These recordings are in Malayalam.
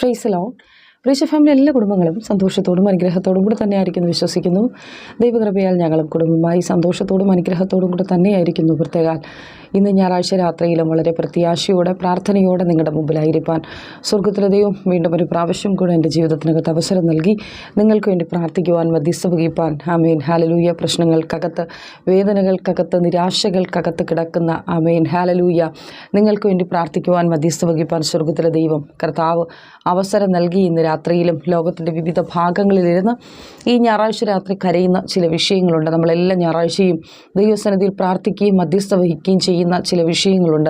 ഫ്രൈസലോ പ്രീശ ഫാമിലി എല്ലാ കുടുംബങ്ങളും സന്തോഷത്തോടും അനുഗ്രഹത്തോടും കൂടെ തന്നെയായിരിക്കുന്നു വിശ്വസിക്കുന്നു. ദൈവകൃപയാൽ ഞങ്ങളും കുടുംബമായി സന്തോഷത്തോടും അനുഗ്രഹത്തോടും കൂടെ തന്നെയായിരിക്കുന്നു പ്രത്യേകാൽ. ഇന്ന് ഞായറാഴ്ച രാത്രിയിലും വളരെ പ്രത്യാശയോടെ പ്രാർത്ഥനയോടെ നിങ്ങളുടെ മുമ്പിലായിരിക്കാൻ സ്വർഗത്തിലെ ദൈവം വീണ്ടും ഒരു പ്രാവശ്യം കൂടെ എന്റെ ജീവിതത്തിനകത്ത് അവസരം നൽകി നിങ്ങൾക്ക് വേണ്ടി പ്രാർത്ഥിക്കുവാൻ മധ്യസ്ഥ വഹിപ്പാൻ ആമേൻ. ഹാലലൂയ പ്രശ്നങ്ങൾക്കകത്ത് വേദനകൾക്കകത്ത് നിരാശകൾക്കകത്ത് കിടക്കുന്ന ആമേൻ. ഹാലലൂയ നിങ്ങൾക്ക് വേണ്ടി പ്രാർത്ഥിക്കുവാൻ മധ്യസ്ഥ വഹിപ്പാൻ സ്വർഗത്തിലെ ദൈവം കർത്താവ് അവസരം നൽകി ഇന്ന് രാത്രിയിലും ലോകത്തിന്റെ വിവിധ ഭാഗങ്ങളിലിരുന്ന് ഈ ഞായറാഴ്ച രാത്രി കരയുന്ന ചില വിഷയങ്ങളുണ്ട്. നമ്മളെല്ലാ ഞായറാഴ്ചയും ദൈവസന്നിധിയിൽ പ്രാർത്ഥിക്കുകയും മധ്യസ്ഥ വഹിക്കുകയും ചെയ്യുന്ന ചില വിഷയങ്ങളുണ്ട്.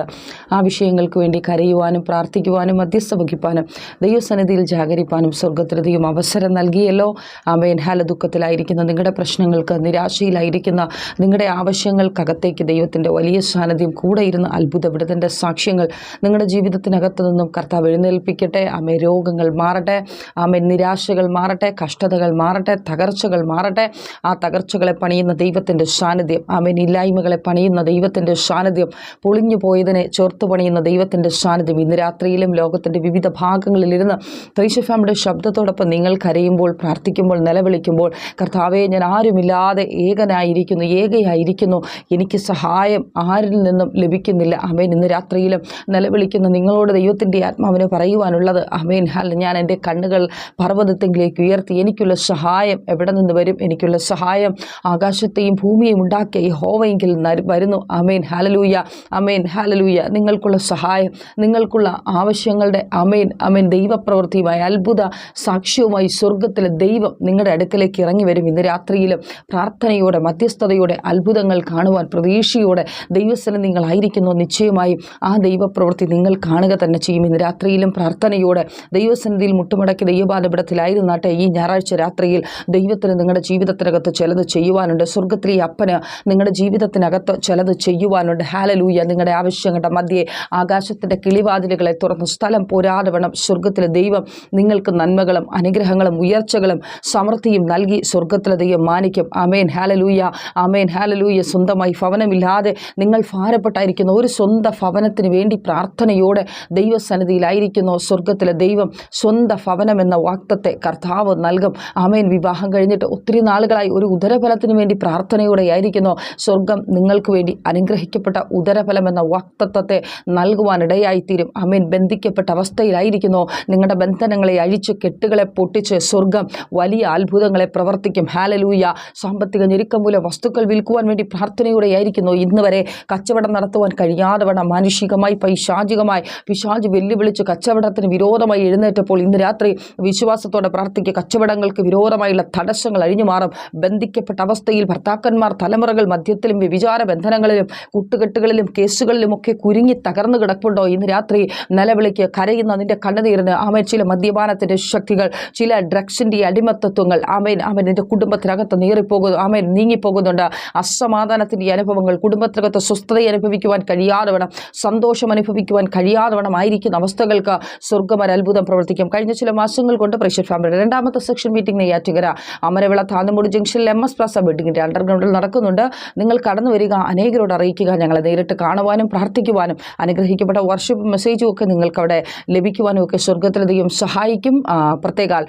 ആ വിഷയങ്ങൾക്ക് വേണ്ടി കരയുവാനും പ്രാർത്ഥിക്കുവാനും മധ്യസ്ഥ വഹിപ്പാനും ദൈവസന്നിധിയിൽ ജാഗരിപ്പാനും സ്വർഗത്തിലധികം അവസരം നൽകിയല്ലോ. ആമേൻ. ഹല ദുഃഖത്തിലായിരിക്കുന്ന നിങ്ങളുടെ പ്രശ്നങ്ങൾക്ക് നിരാശയിലായിരിക്കുന്ന നിങ്ങളുടെ ആവശ്യങ്ങൾക്കകത്തേക്ക് ദൈവത്തിന്റെ വലിയ സാന്നിധ്യം കൂടെ ഇരുന്ന് അത്ഭുതപ്പെടുത്തന്റെ സാക്ഷ്യങ്ങൾ നിങ്ങളുടെ ജീവിതത്തിനകത്തു നിന്നും കർത്താവ് എഴുന്നേൽപ്പിക്കട്ടെ. ആമേ രോഗങ്ങൾ മാറട്ടെ. ആമേ നിരാശകൾ മാറട്ടെ കഷ്ടതകൾ മാറട്ടെ തകർച്ചകൾ മാറട്ടെ. ആ തകർച്ചകളെ പണിയുന്ന ദൈവത്തിന്റെ സാന്നിധ്യം. ആമേൻ. ഇല്ലായ്മകളെ പണിയുന്ന ദൈവത്തിന്റെ സാന്നിധ്യം. പൊളിഞ്ഞു പോയതിനെ ചേർത്ത് പണിയുന്ന ദൈവത്തിന്റെ സാന്നിധ്യം ഇന്ന് രാത്രിയിലും ലോകത്തിന്റെ വിവിധ ഭാഗങ്ങളിലിരുന്ന് ത്രീശഫാമിയുടെ ശബ്ദത്തോടൊപ്പം നിങ്ങൾ കരയുമ്പോൾ പ്രാർത്ഥിക്കുമ്പോൾ നിലവിളിക്കുമ്പോൾ കർത്താവെ ഞാൻ ആരുമില്ലാതെ ഏകനായിരിക്കുന്നു ഏകയായിരിക്കുന്നു. എനിക്ക് സഹായം ആരിൽ നിന്നും ലഭിക്കുന്നില്ല. അമേൻ ഇന്ന് രാത്രിയിലും നിലവിളിക്കുന്ന നിങ്ങളോട് ദൈവത്തിന്റെ ആത്മാവിനെ പറയുവാനുള്ളത് അമേൻ ഹൽ ഞാൻ എന്റെ കണ്ണുകൾ പർവതത്തെങ്കിലേക്ക് ഉയർത്തി എനിക്കുള്ള സഹായം എവിടെ നിന്ന് വരും? എനിക്കുള്ള സഹായം ആകാശത്തെയും ഭൂമിയെയും ഉണ്ടാക്കിയ ഈ ഹോവയെങ്കിൽ വരുന്നു. അമേൻ ഹാലലൂയ അമേൻ ഹാലലൂയ നിങ്ങൾക്കുള്ള സഹായം നിങ്ങൾക്കുള്ള ആവശ്യങ്ങളുടെ അമേൻ അമേൻ ദൈവപ്രവൃത്തിയുമായി അത്ഭുത സാക്ഷ്യവുമായി സ്വർഗത്തിലെ ദൈവം നിങ്ങളുടെ അടുക്കലേക്ക് ഇറങ്ങി വരും. ഇന്ന് രാത്രിയിലും പ്രാർത്ഥനയോടെ മധ്യസ്ഥതയോടെ അത്ഭുതങ്ങൾ കാണുവാൻ പ്രതീക്ഷയോടെ ദൈവസ്ഥലം നിങ്ങളായിരിക്കുന്നു നിശ്ചയമായും ആ ദൈവപ്രവൃത്തി നിങ്ങൾ കാണുക തന്നെ ചെയ്യും. ഇന്ന് രാത്രിയിലും പ്രാർത്ഥനയോടെ ദൈവസന്നിധിയിൽ മുട്ടുമടക്കി ദൈവപാദപടത്തിലായിരുന്നാട്ടെ ഈ ഞായറാഴ്ച രാത്രിയിൽ ദൈവത്തിന് നിങ്ങളുടെ ജീവിതത്തിനകത്ത് ചിലത് ചെയ്യുവാനുണ്ട്. സ്വർഗത്തിലെ അപ്പന് നിങ്ങളുടെ ജീവിതത്തിനകത്ത് ചിലത് ചെയ്യുവാനുണ്ട്. ഹാലലൂയ നിങ്ങളുടെ ആവശ്യങ്ങളുടെ മധ്യേ ആകാശത്തിന്റെ കിളിവാതിലുകളെ തുറന്ന് സ്ഥലം പോരാതെ വേണം സ്വർഗത്തിലെ ദൈവം നിങ്ങൾക്ക് നന്മകളും അനുഗ്രഹങ്ങളും ഉയർച്ചകളും സമൃദ്ധിയും നൽകി സ്വർഗത്തിലെ ദൈവം മാനിക്കും. അമേൻ ഹാലലൂയ അമേൻ ഹാലലൂയ സ്വന്തമായി ഭവനമില്ലാതെ നിങ്ങൾ ഭാരപ്പെട്ടായിരിക്കുന്നു ഒരു സ്വന്തം ഭവനത്തിന് വേണ്ടി പ്രാർത്ഥനയോടെ ദൈവസന്നിധിയിലായിരിക്കുന്നു സ്വർഗത്തിലെ ദൈവം. സ്വന്തം ഭവനം എന്ന വാക്തത്തെ കർത്താവ് നൽകും. ആമേൻ. വിവാഹം കഴിഞ്ഞിട്ട് ഒത്തിരി നാളുകളായി ഒരു ഉദരഫലത്തിന് വേണ്ടി പ്രാർത്ഥനയോടെ ആയിരിക്കുന്നു സ്വർഗം നിങ്ങൾക്ക് വേണ്ടി അനുഗ്രഹിക്കപ്പെട്ട ഉദരഫലം എന്ന വാക്തത്വത്തെ നൽകുവാനിടയായിത്തീരും. ആമേൻ. ബന്ധിക്കപ്പെട്ട അവസ്ഥയിലായിരിക്കുന്നു. നിങ്ങളുടെ ബന്ധനങ്ങളെ അഴിച്ച് കെട്ടുകളെ പൊട്ടിച്ച് സ്വർഗം വലിയ അത്ഭുതങ്ങളെ പ്രവർത്തിക്കും. ഹാലലൂയ. സാമ്പത്തിക ഞെരുക്കം മൂലം വസ്തുക്കൾ വിൽക്കുവാൻ വേണ്ടി പ്രാർത്ഥനയോടെ ആയിരിക്കുന്നു ഇന്ന് വരെ കച്ചവടം നടത്തുവാൻ കഴിയാതെ വേണം മാനുഷികമായി പൈശാചികമായി പിശാജ് വെല്ലുവിളിച്ച് കച്ചവടത്തിന് വിരോധമായി എഴുന്നേറ്റപ്പോൾ ഇന്ന് രാത്രി വിശ്വാസത്തോടെ പ്രാർത്ഥിക്കുക. കച്ചവടങ്ങൾക്ക് വിരോധമായുള്ള തടസ്സങ്ങൾ അഴിഞ്ഞു മാറും. ബന്ധിക്കപ്പെട്ട അവസ്ഥയിൽ ഭർത്താക്കന്മാർ തലമുറകൾ മധ്യത്തിലും വിചാര ബന്ധനങ്ങളിലും കൂട്ടുകെട്ടുകളിലും കേസുകളിലും ഒക്കെ കുരുങ്ങി തകർന്നു കിടപ്പുണ്ടോ? ഇന്ന് രാത്രി നിലവിളിക്ക് കരയുന്ന നിന്റെ കണ്ണുനീരിന് ആമേൻ. ചില മദ്യപാനത്തിന്റെ ശക്തികൾ ചില ഡ്രഗ്സിന്റെ അടിമത്തത്വങ്ങൾ. ആമേൻ ആമേൻ. നിന്റെ കുടുംബത്തിനകത്ത് നീറിപ്പോകുന്നു. ആമേൻ നീങ്ങിപ്പോകുന്നുണ്ട്. അസമാധാനത്തിന്റെ അനുഭവങ്ങൾ കുടുംബത്തിനകത്ത് സ്വസ്ഥത അനുഭവിക്കുവാൻ കഴിയാതെ വേണം സന്തോഷം അനുഭവിക്കുവാൻ കഴിയാതെ വേണം ആയിരിക്കുന്ന അവസ്ഥകൾക്ക് സ്വർഗം ഒരു അത്ഭുതം പ്രവർത്തിക്കും. കഴിഞ്ഞ ചില മാസങ്ങൾ കൊണ്ട് പ്രഷർ ഫാമിലിയുടെ രണ്ടാമത്തെ സെക്ഷൻ മീറ്റിംഗ് നെയ്യാറ്റുകര അമരവിള താന്നുമുടി ജംഗ്ഷനിൽ എം എസ് പ്ലാസ ബിൽഡിങ്ങിന്റെ അണ്ടർഗ്രൗണ്ടിൽ നടക്കുന്നുണ്ട്. നിങ്ങൾ കടന്നു വരിക അനേകരോട് അറിയിക്കുക ഞങ്ങളെ നേരിട്ട് കാണുവാനും പ്രാർത്ഥിക്കുവാനും അനുഗ്രഹിക്കപ്പെട്ട വർഷിപ്പ് മെസ്സേജും ഒക്കെ നിങ്ങൾക്ക് അവിടെ ലഭിക്കുവാനും ഒക്കെ സ്വർഗത്തിലെ ദൈവം സഹായിക്കും. പ്രത്യേകാൽ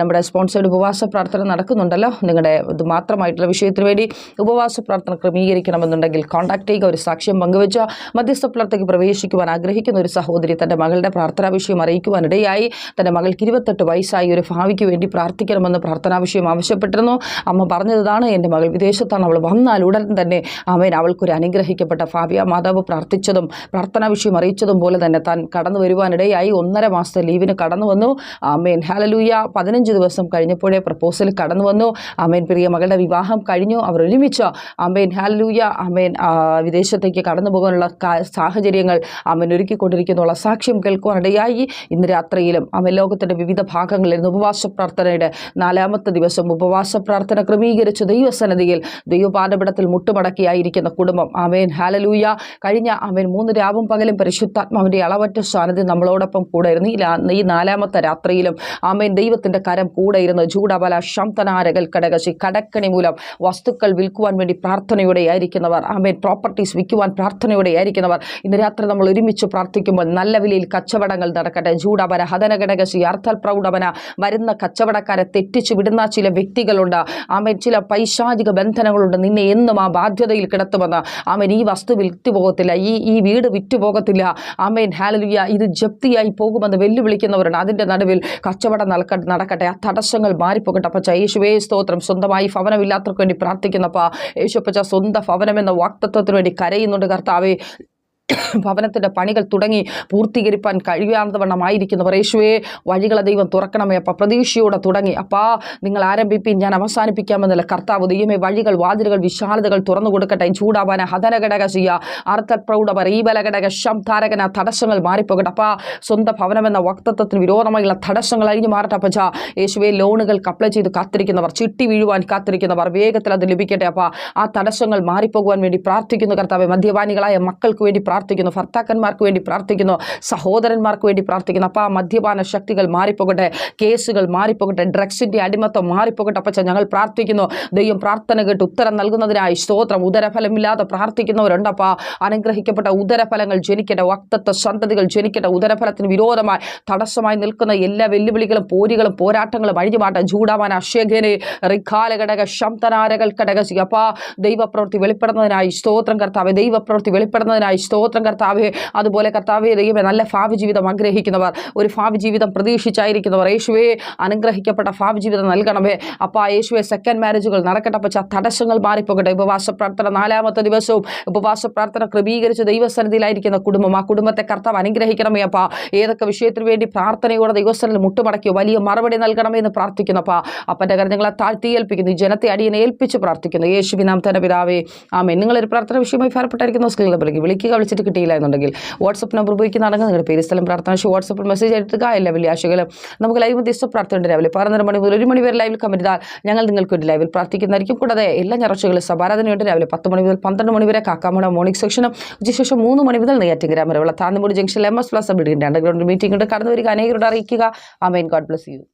നമ്മുടെ സ്പോൺസേഡ് ഉപവാസ പ്രാർത്ഥന നടക്കുന്നുണ്ടല്ലോ. നിങ്ങളുടെ ഇത് മാത്രമായിട്ടുള്ള വിഷയത്തിന് വേണ്ടി ഉപവാസ പ്രാർത്ഥന ക്രമീകരിക്കണമെന്നുണ്ടെങ്കിൽ കോൺടാക്ട് ചെയ്യുക ഒരു സാക്ഷ്യം പങ്കുവെച്ച മധ്യസ്ഥ പ്രാർത്ഥനയ്ക്ക് പ്രവേശിക്കുവാൻ ആഗ്രഹിക്കുന്ന ഒരു സഹോദരി തന്റെ മകളുടെ പ്രാർത്ഥനാ വിഷയം അറിയിക്കുവാനിടയായി. തന്റെ മകൾക്ക് ഇരുപത്തെട്ട് വയസ്സായി ഒരു ഭാവിക്ക് വേണ്ടി പ്രാർത്ഥിക്കണമെന്ന് പ്രാർത്ഥനാ വിഷയം ആവശ്യപ്പെട്ടിരുന്നു. അമ്മ പറഞ്ഞതാണ് എന്റെ മകൾ വിദേശത്താണ്. അവൾ വന്നാൽ ഉടൻ തന്നെ അവൻ അവൾക്കൊരു അനുഗ്രഹിക്കപ്പെട്ട ഭാവിയ മാതാവ് പ്രാർത്ഥിച്ചതും പ്രാർത്ഥനാ വിഷയം അറിയിച്ചതും പോലെ തന്നെ താൻ കടന്നു വരുവാനിടയായി. ഒന്നര മാസത്തെ ലീവിന് കടന്നു വന്നു. അമ്മേൻ ഹാലലൂയ പതിനഞ്ച് ദിവസം കഴിഞ്ഞപ്പോഴേ പ്രപ്പോസൽ കടന്നു വന്നു. അമ്മേൻ പ്രിയ മകളുടെ വിവാഹം കഴിഞ്ഞു. അവർ ഒരുമിച്ച് അമ്മേൻ ഹാലലൂയ അമ്മേൻ വിദേശത്തേക്ക് കടന്നു പോകാനുള്ള സാഹചര്യങ്ങൾ അമ്മൻ ഒരുക്കിക്കൊണ്ടിരിക്കുന്നുള്ള സാക്ഷ്യം കേൾക്കുവാനിടയായി. ഇന്ന് രാത്രിയിലും അമ്മ ലോകത്തിന്റെ വിവിധ ഭാഗങ്ങളിൽ നിന്ന് ഉപവാസ പ്രാർത്ഥനയുടെ നാലാമത്തെ ദിവസം ഉപവാസ പ്രാർത്ഥന ക്രമീകരിച്ച ദൈവസന്നിധിയിൽ ദൈവപാദപിടത്തിൽ മുട്ടുമടക്കിയായിരിക്കുന്ന കുടുംബം. ആമേൻ. ഹാലലൂയ കഴിഞ്ഞ ആമേൻ മൂന്ന് രാവും പകലും പരിശുദ്ധാത്മാവിന്റെ അളവറ്റ സാന്നിധ്യം നമ്മളോടൊപ്പം കൂടെ ഇരുന്ന് ഈ ഈ നാലാമത്തെ രാത്രിയിലും ആമേൻ ദൈവത്തിന്റെ കരം കൂടെ ഇരുന്ന് ചൂടബല ശംതനാരകൽ കടകശി കടക്കണി മൂലം വസ്തുക്കൾ വിൽക്കുവാൻ വേണ്ടി പ്രാർത്ഥനയോടെ ആയിരിക്കുന്നവർ ആമേൻ പ്രോപ്പർട്ടീസ് വിൽക്കുവാൻ പ്രാർത്ഥനയോടെ ആയിരിക്കുന്നവർ ഇന്ന് രാത്രി നമ്മൾ ഒരുമിച്ച് പ്രാർത്ഥിക്കുമ്പോൾ നല്ല വിലയിൽ കച്ചവടങ്ങൾ നടക്കട്ടെ. ചൂടബല ഹതനഘടകശി അർത്ഥ ആർത്തൽ പ്രൗഢവന. വരുന്ന കച്ചവടക്കാരെ തെറ്റിച്ചു വിടുന്ന ചില വ്യക്തികളുണ്ട്. ആമേൻ ചില പൈശാചിക ബന്ധനങ്ങളുണ്ട്. നിന്നെ എന്നും ആ ബാധ്യതയിൽ കിടത്തുമെന്ന്. ആമേൻ ഈ വസ്തു വിറ്റുപോകത്തില്ല ഈ ഈ വീട് വിറ്റുപോകത്തില്ല. ആമേൻ ഹാലലുയ. ഇത് ജപ്തിയായി പോകുമെന്ന് വെല്ലുവിളിക്കുന്നവരുണ്ട്. അതിന്റെ നടുവിൽ കച്ചവടം നടക്ക നടക്കട്ടെ. ആ തടസ്സങ്ങൾ മാറിപ്പോകട്ടെ അപ്പച്ച. യേശുവേ സ്തോത്രം. സ്വന്തമായി ഭവനമില്ലാത്തവർക്ക് വേണ്ടി പ്രാർത്ഥിക്കുന്നപ്പ യേശുപ്പച്ച സ്വന്തം ഭവനം എന്ന വാക്തത്വത്തിന് വേണ്ടി കരയുന്നുണ്ട് കർത്താവേ. ഭവനത്തിന്റെ പണികൾ തുടങ്ങി പൂർത്തീകരിപ്പാൻ കഴിയാത്ത വണ്ണമായിരിക്കുന്നവർ യേശുവേ വഴികളെ ദൈവം തുറക്കണമേ അപ്പം പ്രതീക്ഷയോടെ തുടങ്ങി. അപ്പാ നിങ്ങൾ ആരംഭിപ്പിൻ ഞാൻ അവസാനിപ്പിക്കാമെന്നല്ല കർത്താവ് ദൈവമേ വഴികൾ വാതിലുകൾ വിശാലതകൾ തുറന്നു കൊടുക്കട്ടെ ചൂടാവാന ഹതനഘടക ചെയ്യുക. അർത്ഥപ്രൗഢവർ ഈ ബലഘടക ശം താരകന തടസ്സങ്ങൾ മാറിപ്പോകട്ടെ. അപ്പാ സ്വന്തം ഭവനമെന്ന വക്തത്വത്തിന് വിരോധമായുള്ള തടസ്സങ്ങൾ അഴിഞ്ഞു മാറട്ടെ അപ്പച്ച യേശുവെ ലോണുകൾക്ക് അപ്ലൈ ചെയ്ത് കാത്തിരിക്കുന്നവർ ചിട്ടി വീഴുവാൻ കാത്തിരിക്കുന്നവർ വേഗത്തിൽ അത് ലഭിക്കട്ടെ അപ്പാ. ആ തടസ്സങ്ങൾ മാറിപ്പോകുവാൻ വേണ്ടി പ്രാർത്ഥിക്കുന്നു കർത്താവ് മദ്യപാനികളായ മക്കൾക്ക് വേണ്ടി പ്രാർത്ഥിക്കുന്നു. ഭർത്താക്കന്മാർക്ക് വേണ്ടി പ്രാർത്ഥിക്കുന്നു. സഹോദരന്മാർക്ക് വേണ്ടി പ്രാർത്ഥിക്കുന്നു. അപ്പോൾ ആ മദ്യപാന ശക്തികൾ മാറിപ്പോകട്ടെ. കേസുകൾ മാറിപ്പോകട്ടെ. ഡ്രഗ്സിന്റെ അടിമത്തം മാറിപ്പോകട്ടെ. അപ്പച്ച ഞങ്ങൾ പ്രാർത്ഥിക്കുന്നു. ദൈവം പ്രാർത്ഥന കേട്ട് ഉത്തരം നൽകുന്നതിനായി സ്തോത്രം. ഉദരഫലമില്ലാതെ പ്രാർത്ഥിക്കുന്നവരുണ്ടപ്പാ. അനുഗ്രഹിക്കപ്പെട്ട ഉദരഫലങ്ങൾ ജനിക്കട്ടെ. വക്തത്വ സന്തതികൾ ജനിക്കട്ടെ. ഉദരഫലത്തിന് വിരോധമായി തടസ്സമായി നിൽക്കുന്ന എല്ലാ വെല്ലുവിളികളും പോരികളും പോരാട്ടങ്ങളും അഴിഞ്ഞുമാട്ടെ. ചൂടാവാൻ അശ്വഘനെ റിഖാലഘടക ശംതനാരകൾ ഘടക അപ്പാ ദൈവപ്രവൃത്തി വെളിപ്പെടുന്നതിനായി സ്തോത്രം കർത്താവ്. ദൈവപ്രവൃത്തി വെളിപ്പെടുന്നതിനായി സ്തോത്രം കർത്താവെ അതുപോലെ കർത്താവെ ദൈവമേ നല്ല ഭാവി ജീവിതം ആഗ്രഹിക്കുന്നവർ ഒരു ഭാവി ജീവിതം പ്രതീക്ഷിച്ചായിരിക്കുന്നവർ യേശുവേ അനുഗ്രഹിക്കപ്പെട്ട ഭാവി ജീവിതം നൽകണമേ. അപ്പം ആ യേശുവെ സെക്കൻഡ് മാരേജുകൾ നടക്കട്ടെ ആ തടസ്സങ്ങൾ മാറിപ്പോകട്ടെ. ഉപവാസ പ്രാർത്ഥന നാലാമത്തെ ദിവസവും ഉപവാസ പ്രാർത്ഥന ക്രമീകരിച്ച് ദൈവസന്നിധിയിലായിരിക്കുന്ന കുടുംബം ആ കുടുംബത്തെ കർത്താവ് അനുഗ്രഹിക്കണമേ അപ്പ. ഏതൊക്കെ വിഷയത്തിന് വേണ്ടി പ്രാർത്ഥനയോടെ ദൈവസ്ഥനിൽ മുട്ടുമടക്കിയോ വലിയ മറുപടി നൽകണമേ എന്ന് പ്രാർത്ഥിക്കുന്നു അപ്പ. അപ്പന്റെ കാര്യങ്ങളെ താഴ്ത്തി ഏൽപ്പിക്കുന്നു ജനത്തെ അടിയനെ ഏൽപ്പിച്ച് പ്രാർത്ഥിക്കുന്നു. യേശുവിനാം തന്നെ പിതാവേ. ആമേ നിങ്ങളൊരു പ്രാർത്ഥന വിഷയമായി ഫലപ്പെട്ടായിരിക്കുന്ന വിളിക്കുക വിളിക്കുക വിളിച്ചിട്ട് കിട്ടിയില്ല എന്നുണ്ടെങ്കിൽ വാട്സപ്പ് നമ്പർ ഉപയോഗിക്കുന്ന ഉപയോഗിക്കുന്നതാണെങ്കിൽ നിങ്ങളുടെ പേര് സ്ഥലം പ്രാർത്ഥന വാട്സപ്പിൽ മെസ്സേജ് എടുത്തുക എല്ലാ വെള്ളിയാഴ്ചകളും നമുക്ക് ലൈവ് മധ്യസ്ഥ പ്രാർത്ഥനയുണ്ട് രാവിലെ പതിനൊന്നര മണി മുതൽ ഒരു മണി വരെ ലൈവിൽ കമന്റ് ഞങ്ങൾ നിങ്ങൾക്ക് വേണ്ടി ലൈവിൽ പ്രാർത്ഥിക്കുന്നതായിരിക്കും. കൂടാതെ എല്ലാ ഞായറാഴ്ചകളും സഭാരാധനയുണ്ട് രാവിലെ പത്ത് മണി മുതൽ പന്ത്രണ്ട് മണി വരെ കാക്കാമൂട മോർണിംഗ് സെക്ഷനും ഉച്ചശേഷം മൂന്ന് മണി മുതൽ നെയ്യാറ്റിങ്കര വരെയുള്ള താന്നുമൂടി ജംഗ്ഷനിൽ എം എസ് പ്ലസ് ബിൽഡിംഗിന്റെ അണ്ടർഗ്രൗണ്ട് മീറ്റിംഗ് ഉണ്ട്. കടന്നു വരിക അനേകരോട് അറിയിക്കുക. ആമേൻ God bless you